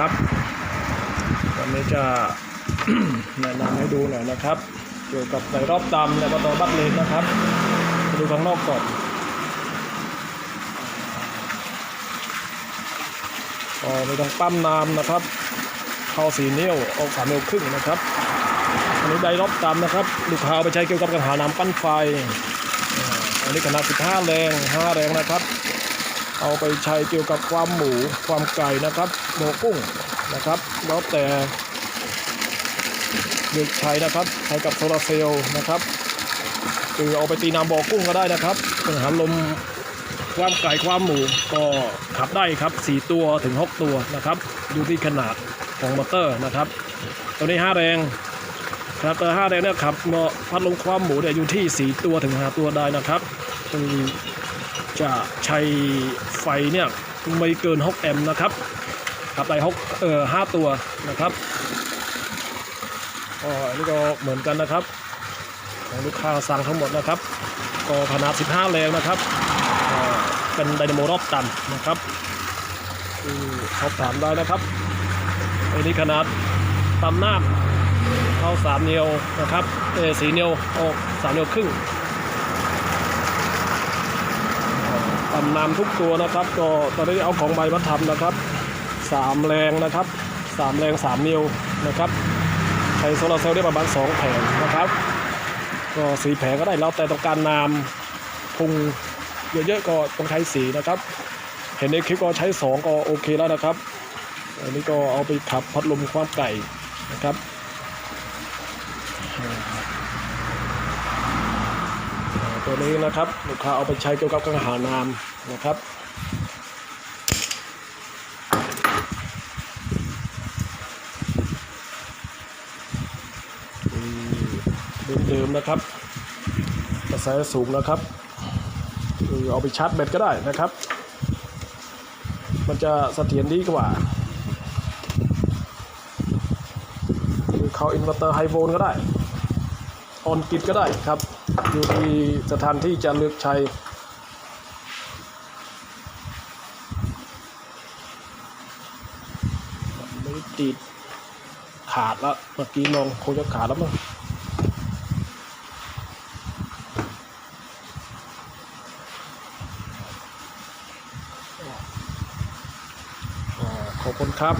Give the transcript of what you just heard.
นะครับวันนี้จะแนะนำให้ดูหน่อยนะครับ เกี่ยวกับไดรอบดำและประตูบัตเลนนะครับมาดูข้างนอกก่อนก็ไม่ต้องปั้มน้ำนะครับเข้าสี่นิ้วออกสามนิ้วครึ่งนะครับอันนี้ไดรอบดำนะครับ ลูกค้าไปใช้เกี่ยวกับการหาน้ำปั้นไฟอันนี้ขนาด 15 แรง 5 แรงนะครับ เอาไปใช้เกี่ยวกับความหมูความไก่นะครับโมกุ้งนะครับแล้วแต่เลือกใช้นะครับใช้กับโซลาเซลล์นะครับคือเอาไปตีน้ำบ่อกุ้งก็ได้นะครับกังหันลมความไก่ความหมูก็ขับได้ครับ 4 ตัวถึง 6 ตัวนะครับอยู่ที่ขนาดของมอเตอร์นะครับ ตัวนี้ 5 แรงครับแต่5แรงเนี่ยขับพัดลมความหมูเนี่ยอยู่ที่ 4 ตัวถึง 5 ตัวได้นะครับคือ จะใช้ไฟเนี่ยไม่เกิน 6 แอมป์นะครับขับได้6เอ่อ5ตัวนะครับอ๋ออันนี้ก็เหมือนกันนะครับของลูกค้าสั่งทั้งหมดนะครับ ก็ขนาด 15 แรงนะครับอ่าเป็นไดนาโมรอบตันนะครับอือสอบถามได้นะครับอันนี้ขนาดตำน้ำเข้า3นิ้วนะครับเออ4นิ้วออก3นิ้วครึ่ง ตำนทุกตัวนะครับ ก็ตอนนี้เอาของใบมาทำนะครับสามแรงนะครับสามแรงสามนิ้วนะครับใช้โซลาร์เซลล์ได้ประมาณสองแผงนะครับ ก็สีแผงก็ได้แล้วแต่ต้องการนามพุงเยอะๆก็ต้องใช้สีนะครับ เห็นในคลิปก็ใช้สองก็โอเคแล้วนะครับ อันนี้ก็เอาไปขับพัดลมความไก่นะครับ ตัวนี้นะครับ ลูกค้าเอาไปใช้เกี่ยวกับการหาน้ำนะครับอืมเดิมๆนะครับกระแสสูงนะครับคือเอาไปชาร์จแบตก็ได้นะครับ มันจะเสถียรดีกว่าหรือเขาอินเวอร์เตอร์ไฮโวลต์ก็ได้ ออนกิดก็ได้ครับ อยู่ที่สถานที่จะเลือกใช้ติดขาดแล้วเมื่อกี้ลองคงจะขาดแล้วมั้งขอบคุณครับ